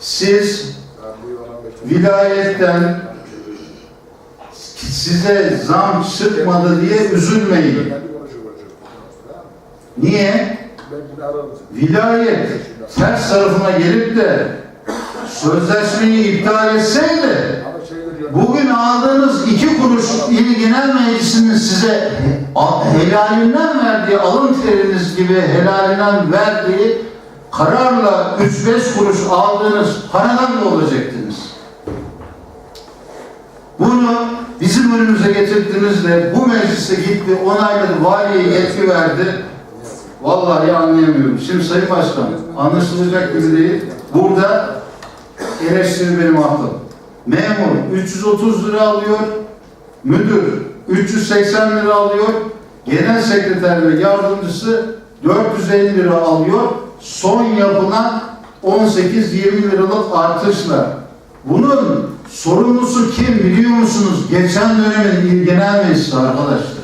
siz vilayetten size zam çıkmadı diye üzülmeyin. Niye? Vilayet ters tarafına gelip de sözleşmeyi iptal etseydi bugün aldığınız iki kuruş İl Genel Meclisi'nin size helalinden verdiği alın teriniz gibi helalinden verdiği kararla 3-5 kuruş aldığınız paradan da olacaktınız. Bunu bizim önümüze getirdiğinizde bu mecliste gitti, onayladı, valiye yetki verdi. Vallahi anlayamıyorum. Şimdi Sayın Başkan, anlaşılacak gibi değil. Burada eleştiri benim hakkım. Memur 330 lira alıyor, müdür 380 lira alıyor, genel sekreter ve yardımcısı 450 lira alıyor. Son yapılan 18-20 liralık artışla. Bunun sorumlusu kim biliyor musunuz? Geçen dönemin il genel meclisi arkadaşlar.